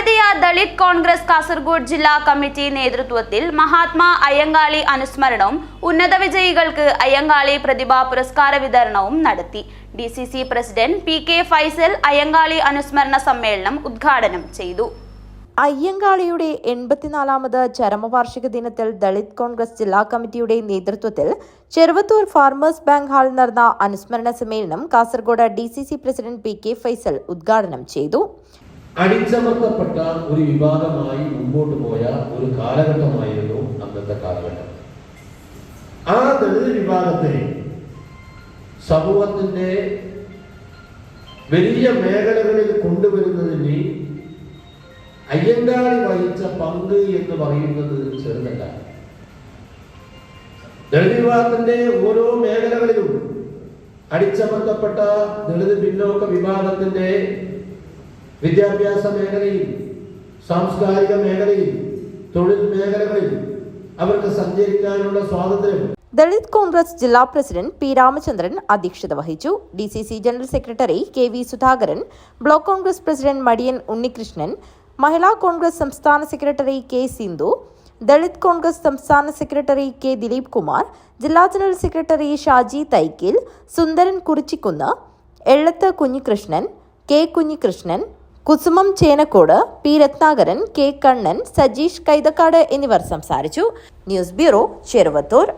ഭാരതീയ ദളിത് കോൺഗ്രസ് കാസർഗോഡ് ജില്ലാ കമ്മിറ്റി നേതൃത്വത്തിൽ മഹാത്മാ അയ്യങ്കാളി അനുസ്മരണവും ഉന്നത വിജയികൾക്ക് അയ്യങ്കാളി പ്രതിഭാ പുരസ്കാര വിതരണവും നടത്തി. D C C president P K Faisal Ayyankali അനുസ്മരണ സമ്മേളനം ഉദ്ഘാടനം ചെയ്തു. അയ്യങ്കാളിയുടെ എൺപത്തിനാലാമത് ചരമവാർഷിക ദിനത്തിൽ ദളിത് കോൺഗ്രസ് ജില്ലാ കമ്മിറ്റിയുടെ നേതൃത്വത്തിൽ ചെറുവത്തൂർ ഫാർമേഴ്സ് ബാങ്ക് ഹാളിൽ നടന്ന അനുസ്മരണ സമ്മേളനം Kasaragod D president P K Faisal ഉദ്ഘാടനം ചെയ്തു. അടിച്ചമർത്തപ്പെട്ട ഒരു വിഭാഗമായി മുമ്പോട്ട് പോയ ഒരു കാലഘട്ടമായിരുന്നു അന്നത്തെ കാലഘട്ടം. ആ ദളിത് വിഭാഗത്തെ സമൂഹത്തിന്റെ വലിയ മേഖലകളിൽ കൊണ്ടുവരുന്നതിന് അയ്യങ്കാളി വഹിച്ച പങ്ക് എന്ന് പറയുന്നത് ചെറുതല്ല. ദളിത് വിഭാഗത്തിന്റെ ഓരോ മേഖലകളിലും അടിച്ചമർത്തപ്പെട്ട ദളിത് പിന്നോക്ക വിഭാഗത്തിന്റെ വിദ്യാഭ്യാസ മേഖലയിൽ സാംസ്കാരിക മേഖലയിൽ തൊഴിൽ മേഖലകളിൽ അവർക്ക് സഞ്ചരിക്കാനുള്ള സ്വാതന്ത്ര്യം. ദളിത് കോൺഗ്രസ് ജില്ലാ പ്രസിഡന്റ് പി രാമചന്ദ്രൻ അധ്യക്ഷത വഹിച്ചു. D C C general secretary K V Sudhakaran block Congress president Madiyan Unnikrishnan Mahila Congress സംസ്ഥാന സെക്രട്ടറി കെ സിന്ധു ദളിത് കോൺഗ്രസ് സംസ്ഥാന സെക്രട്ടറി കെ ദിലീപ് കുമാർ ജില്ലാ general secretary Shaji Thaikkil Sundaran Kurichikkunnu Ellathu Kunhikrishnan K Kunhikrishnan Kusumam Chenakkode P. Rathnakaran K. Kannan Sajeesh Kaithakkad എന്നിവർ സംസാരിച്ചു. News bureau Cheruvathur.